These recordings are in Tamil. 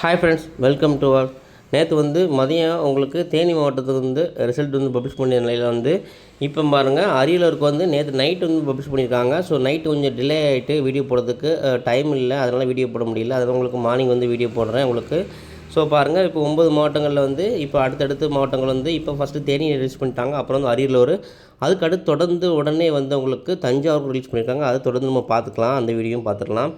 Hi friends welcome to all நேற்று வந்து மதியம் உங்களுக்கு தேனி மாவட்டத்துக்கு வந்து ரிசல்ட் வந்து பப்ளிஷ் பண்ணிய நிலையில் வந்து இப்போ பாருங்கள் அரியலூருக்கு வந்து நேற்று நைட் வந்து பப்ளிஷ் பண்ணியிருக்காங்க. ஸோ நைட்டு கொஞ்சம் டிலே ஆகிட்டு வீடியோ போடுறதுக்கு டைம் இல்லை. அதனால் வீடியோ போட முடியல. அதனால் உங்களுக்கு மார்னிங் வந்து வீடியோ போடுறேன் உங்களுக்கு. ஸோ பாருங்கள் இப்போ ஒம்பது மாவட்டங்களில் வந்து இப்போ அடுத்தடுத்து மாவட்டங்கள் வந்து இப்போ ஃபஸ்ட்டு தேனி ரிலீஸ் பண்ணிட்டாங்க. அப்புறம் வந்து அரியலூர். அதுக்கு அடுத்து தொடர்ந்து உடனே வந்து உங்களுக்கு தஞ்சாவூர் ரிலீஸ் பண்ணியிருக்காங்க. அதை தொடர்ந்து நம்ம பார்த்துக்கலாம். அந்த வீடியோவும் பார்த்துக்கலாம்.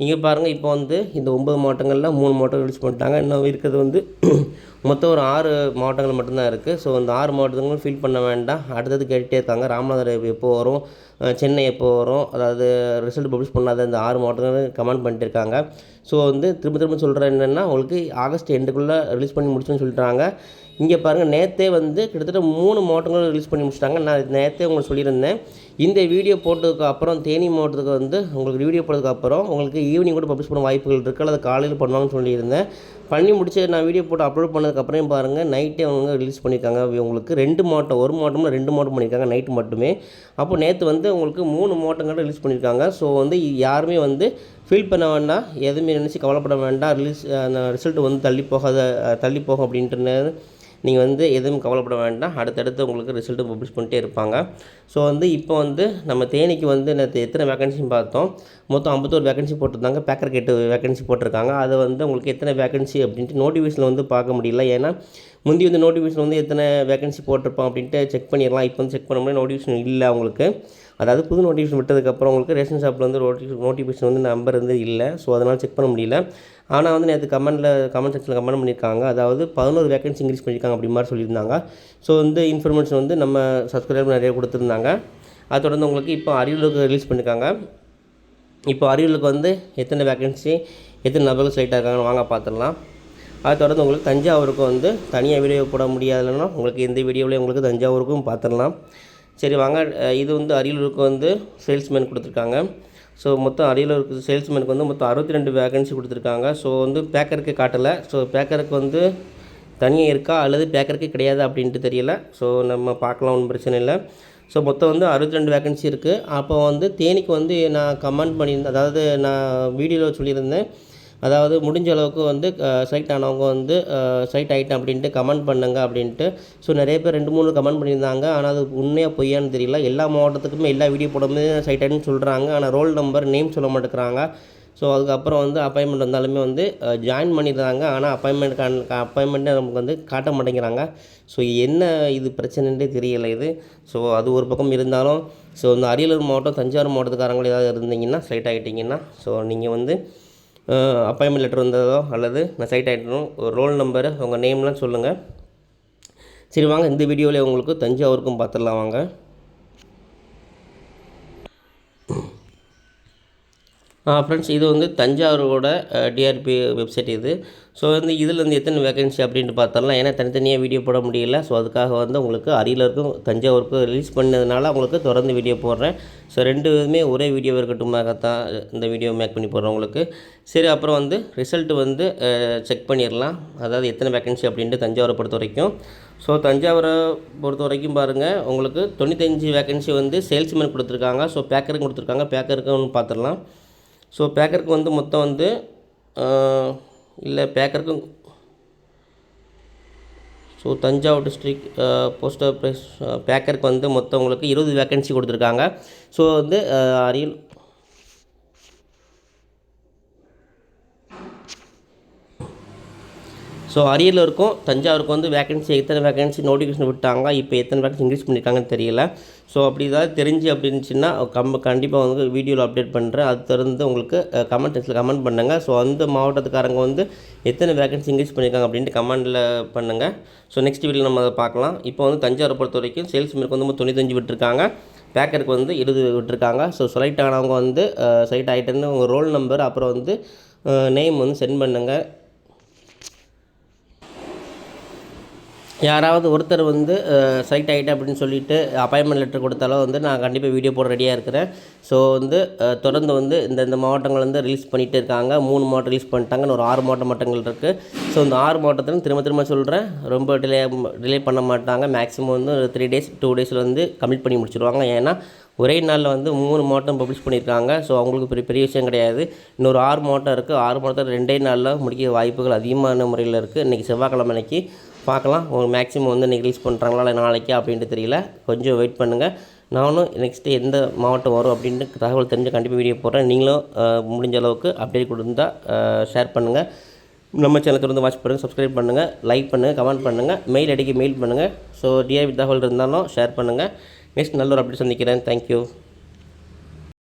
இங்கே பாருங்கள் இப்போ வந்து இந்த ஒம்பது மாவட்டங்களில் மூணு மாவட்டம் ரிலீஸ் பண்ணிட்டாங்க. இன்னும் இருக்கிறது வந்து மொத்தம் ஒரு ஆறு மாவட்டங்கள் மட்டும்தான் இருக்குது ஸோ அந்த ஆறு மாவட்டங்களும் ஃபில் பண்ண வேண்டாம். அடுத்தது கேட்டுகிட்டே இருக்காங்க. ராமநாதபுரம் எப்போ வரும்? சென்னை எப்போ வரும்? அதாவது ரிசல்ட் பப்ளிஷ் பண்ணாத இந்த ஆறு மாவட்டங்களும் கமெண்ட் பண்ணிட்டு இருக்காங்க. ஸோ வந்து திரும்ப திரும்ப சொல்கிறேன் என்னென்னா உங்களுக்கு ஆகஸ்ட் எண்டுக்குள்ளே ரிலீஸ் பண்ணி முடிச்சுன்னு சொல்லிட்டாங்க. இங்கே பாருங்கள் நேற்றே வந்து கிட்டத்தட்ட மூணு மாவட்டங்கள் ரிலீஸ் பண்ணி முடிச்சிட்டாங்க. நான் நேற்றே உங்களுக்கு சொல்லியிருந்தேன். இந்த வீடியோ போட்டதுக்கு அப்புறம் தேனி மாவட்டத்துக்கு வந்து உங்களுக்கு வீடியோ போட்டதுக்கு அப்புறம் உங்களுக்கு ஈவினிங் கூட பப்ளிஷ் பண்ண வாய்ப்புகள் இருக்குது அல்லது காலையில் பண்ணுவாங்கன்னு சொல்லியிருந்தேன். பண்ணி முடிச்சு நான் வீடியோ போட்டு அப்லோட் பண்ணதுக்கப்புறம் பாருங்கள் நைட்டே அவங்க ரிலீஸ் பண்ணியிருக்காங்க. உங்களுக்கு ரெண்டு மாவட்டம் ஒரு மாவட்டமும் ரெண்டு மாவட்டம் பண்ணியிருக்காங்க நைட்டு மட்டுமே. அப்போ நேற்று வந்து உங்களுக்கு மூணு மாவட்டங்கள் ரிலீஸ் பண்ணியிருக்காங்க. ஸோ வந்து யாருமே வந்து ஃபீல் பண்ண வேண்டாம். எதுவுமே நினச்சி கவலைப்பட வேண்டாம். ரிலீஸ் அந்த ரிசல்ட் வந்து தள்ளி போகாத தள்ளி போகும் அப்படின்ட்டு நீங்கள் வந்து எதுவும் கவலைப்பட வேண்டாம். அடுத்தடுத்து உங்களுக்கு ரிசல்ட்டு பப்ளிஷ் பண்ணிட்டே இருப்பாங்க. ஸோ வந்து இப்போ வந்து நம்ம தேனிக்கு வந்து நேற்று எத்தனை வேகன்சின்னு பார்த்தோம். மொத்தம் ஐம்பத்தோரு வேகன்சி போட்டிருந்தாங்க. பேக்கர் கேட்டு வேகன்சி போட்டிருக்காங்க. அதை வந்து உங்களுக்கு எத்தனை வேகன்சி அப்படின்ட்டு நோட்டிஃபிகேஷனில் வந்து பார்க்க முடியல. ஏன்னா முந்தி வந்து நோட்டிஃபிகேஷன் வந்து எத்தனை வேகன்சி போட்டிருப்போம் அப்படின்ட்டு செக் பண்ணிடலாம். இப்போ வந்து செக் பண்ண முடியாது நோட்டிஃபிகேஷன் இல்லை அவங்களுக்கு. அதாவது புது நோட்டிஃபிகேஷன் விட்டதுக்கப்புறம் உங்களுக்கு ரேஷன் ஷாப்பில் வந்து நோட்டிஃபிகேஷன் வந்து நம்பர் வந்து இல்லை. ஸோ அதனால் செக் பண்ண முடியல. ஆனால் வந்து நேற்று கமெண்டில் கமெண்ட் செக்ஷனில் கமெண்ட் பண்ணியிருக்காங்க. அதாவது பதினோரு வேகன்சி இன்க்ரீஸ் பண்ணியிருக்காங்க அப்படி மாதிரி சொல்லியிருந்தாங்க. ஸோ வந்து இன்ஃபர்மேஷன் வந்து நம்ம சப்ஸ்கிரைபர் நிறைய கொடுத்துருந்தாங்க. அதை தொடர்ந்து உங்களுக்கு இப்போ அரியலூருக்கு ரிலீஸ் பண்ணியிருக்காங்க. இப்போ அரியலூருக்கு வந்து எத்தனை வேகன்சி எத்தனை நபர்கள் செலக்ட் ஆகிருக்காங்கன்னு வாங்க பார்த்துடலாம். அதை தொடர்ந்து உங்களுக்கு தஞ்சாவூருக்கு வந்து தனியாக வீடியோ போட முடியாதுன்னா உங்களுக்கு எந்த வீடியோவிலையும் உங்களுக்கு தஞ்சாவூருக்கும் பார்த்துடலாம். சரி வாங்க இது வந்து அரியலூருக்கு வந்து சேல்ஸ்மேன் கொடுத்துருக்காங்க. ஸோ மொத்தம் அரியலூருக்கு சேல்ஸ்மேனுக்கு வந்து மொத்தம் அறுபத்தி ரெண்டு வேகன்சி கொடுத்துருக்காங்க. ஸோ வந்து பேக்கருக்கு காட்டலை. ஸோ பேக்கருக்கு வந்து தனியாக இருக்கா அல்லது பேக்கருக்கு கிடையாது அப்படின்ட்டு தெரியல. ஸோ நம்ம பார்க்கலாம் ஒன்றும் பிரச்சனை இல்லை. ஸோ மொத்தம் வந்து அறுபத்தி ரெண்டு வேகன்சி இருக்குது அப்போ வந்து தேனிக்கு வந்து நான் கமெண்ட் பண்ணியிருந்தேன் அதாவது நான் வீடியோவில் சொல்லியிருந்தேன். அதாவது முடிஞ்ச அளவுக்கு வந்து சைட் ஆனவங்க வந்து சைட் ஆகிட்டேன் அப்படின்ட்டு கமெண்ட் பண்ணுங்க அப்படின்ட்டு. ஸோ நிறைய பேர் ரெண்டு மூணு கமெண்ட் பண்ணியிருந்தாங்க. ஆனால் அது உண்மையாக பொய்யான்னு தெரியல. எல்லா மாவட்டத்துக்குமே எல்லா வீடியோ போடும்போது சைட் ஆகிட்டுன்னு சொல்கிறாங்க ஆனால் ரோல் நம்பர் நேம் சொல்ல மாட்டேங்கிறாங்க. ஸோ அதுக்கப்புறம் வந்து அப்பாயின்மெண்ட் வந்தாலுமே வந்து ஜாயின் பண்ணிடுறாங்க. ஆனால் அப்பாயின்மெண்ட் அப்பாயின்மெண்ட்டை நமக்கு வந்து காட்ட மாட்டேங்கிறாங்க. ஸோ என்ன இது பிரச்சனைன்றே தெரியலை இது. ஸோ அது ஒரு பக்கம் இருந்தாலும் ஸோ இந்த அரியலூர் மாவட்டம் தஞ்சாவூர் மாவட்டத்துக்காரங்களும் ஏதாவது இருந்தீங்கன்னா ஸ்லைட் ஆகிட்டிங்கன்னா ஸோ நீங்கள் வந்து அப்பாயின்மெண்ட் லெட்டர் வந்ததோ அல்லது நான் சைட் ஆகிட்டணும் ஒரு ரோல் நம்பரு உங்கள் நேம்லாம் சொல்லுங்கள் சரி வாங்க இந்த வீடியோவில் உங்களுக்கு தஞ்சாவூருக்கும் பார்த்துடலாம் வாங்க. ஃப்ரெண்ட்ஸ் இது வந்து தஞ்சாவூரோட டிஆர்பி வெப்சைட் இது. ஸோ வந்து இதில் வந்து எத்தனை வேகன்சி அப்படின்ட்டு பார்த்தரலாம் ஏன்னா தனித்தனியாக வீடியோ போட முடியல. ஸோ அதுக்காக வந்து உங்களுக்கு அரியலூருக்கும் தஞ்சாவூருக்கும் ரிலீஸ் பண்ணதுனால உங்களுக்கு தொடர்ந்து வீடியோ போடுறேன். ஸோ ரெண்டு விதமே ஒரே வீடியோ இருக்கட்டுமாகத்தான் இந்த வீடியோ மேக் பண்ணி போடுறேன் உங்களுக்கு. சரி அப்புறம் வந்து ரிசல்ட் வந்து செக் பண்ணிடலாம். அதாவது எத்தனை வேகன்சி அப்படின்ட்டு தஞ்சாவூரை பொறுத்த வரைக்கும். ஸோ தஞ்சாவூரை பொறுத்த வரைக்கும் பாருங்கள் உங்களுக்கு தொண்ணூத்தஞ்சு வேகன்சி வந்து சேல்ஸ்மேன் கொடுத்துருக்காங்க. ஸோ பேக்கருக்கு கொடுத்துருக்காங்க. பேக்கருக்கும் பார்த்துடலாம். ஸோ பேக்கருக்கு வந்து மொத்தம் வந்து இல்லை பேக்கருக்கும் so Thanjavur district post office பேக்கருக்கு வந்து மொத்தம் உங்களுக்கு இருபது வேக்கன்சி கொடுத்துருக்காங்க. ஸோ வந்து அரியல் ஸோ அரியலூருக்கும் தஞ்சாவூருக்கும் வந்து வேகன்சி எத்தனை வேகன்சி நோட்டிஃபிகேஷன் விட்டாங்க இப்போ எத்தனை வேகன்சி இன்க்ரீஸ் பண்ணியிருக்காங்கன்னு தெரியல. ஸோ அப்படி ஏதாவது தெரிஞ்சு அப்படின்னுச்சுன்னா கம் கண்டிப்பாக வந்து வீடியோவில் அப்டேட் பண்ணுறேன் அது திறந்து உங்களுக்கு கமெண்ட் செக்ஷனில் கமெண்ட் பண்ணுங்கள் ஸோ அந்த மாவட்டத்துக்காரங்க வந்து எத்தனை வேகன்சி இன்க்ரீஸ் பண்ணியிருக்காங்க அப்படின்ட்டு கமெண்டில் பண்ணுங்கள் ஸோ நெக்ஸ்ட் வீடியோ நம்ம அதை பார்க்கலாம். இப்போ வந்து தஞ்சாவூரை பொறுத்த வரைக்கும் சேல்ஸ் மேற்கு வந்து தொண்ணூத்தஞ்சு விட்டுருக்காங்க. பேக்கருக்கு வந்து இருபது விட்டுருக்காங்க. ஸோ செலக்ட் ஆனவங்க வந்து செலக்ட் ஆகிட்டேன்னு உங்கள் ரோல் நம்பர் அப்புறம் வந்து நேம் வந்து சென்ட் பண்ணுங்கள் யாராவது ஒருத்தர் வந்து சைட் ஆகிட்டேன் அப்படின்னு சொல்லிட்டு அப்பாயின்மெண்ட் லெட்டர் கொடுத்தாலும் வந்து நான் கண்டிப்பாக வீடியோ போட ரெடியாக இருக்கிறேன். ஸோ வந்து தொடர்ந்து வந்து இந்த இந்த மாவட்டங்கள் வந்து ரிலீஸ் பண்ணிகிட்டு இருக்காங்க. மூணு மாவட்டம் ரிலீஸ் பண்ணிட்டாங்கன்னு ஒரு ஆறு மாவட்ட மாவட்டங்கள் இருக்குது ஸோ இந்த ஆறு மாவட்டத்தில் திரும்ப திரும்ப சொல்கிறேன் ரொம்ப டிலே டிலே பண்ண மாட்டாங்க. மேக்ஸிமம் வந்து ஒரு த்ரீ டேஸ் டூ டேஸில் வந்து கம்ப்ளீட் பண்ணி முடிச்சிடுவாங்க ஏன்னா ஒரே நாளில் வந்து மூணு மாவட்டம் பப்ளிஷ் பண்ணியிருக்காங்க. ஸோ அவங்களுக்கு பெரிய பெரிய விஷயம் கிடையாது. இன்னொரு ஆறு மாவட்டம் இருக்குது ஆறு மாவட்டத்தில் ரெண்டே நாளில் முடிக்க வாய்ப்புகள் அதிகமான முறையில் இருக்குது இன்றைக்கி செவ்வாய்க்கிழமை அன்னைக்கு பார்க்கலாம். ஒரு மேக்ஸிமம் வந்து இன்றைக்கி ரிலீஸ் பண்ணுறாங்களா இல்லை நாளைக்கு அப்படின்ட்டு தெரியல. கொஞ்சம் வெயிட் பண்ணுங்கள் நானும் நெக்ஸ்ட்டு எந்த மாவட்டம் வரும் அப்படின்ட்டு தகவல் தெரிஞ்சு கண்டிப்பாக வீடியோ போடுறேன். நீங்களும் முடிஞ்ச அளவுக்கு அப்டேட் கொடுத்தா ஷேர் பண்ணுங்கள் நம்ம சேனல் தொடர்ந்து வாட்ச் பண்ணுங்கள் சப்ஸ்கிரைப் பண்ணுங்கள் லைக் பண்ணுங்கள் கமெண்ட் பண்ணுங்கள் மெயில் அடிக்க மெயில் பண்ணுங்கள் ஸோ டிஆர்பி தகவல் இருந்தாலும் ஷேர் பண்ணுங்கள் நெக்ஸ்ட் நல்ல ஒரு அப்டேட் சந்திக்கிறேன். தேங்க்யூ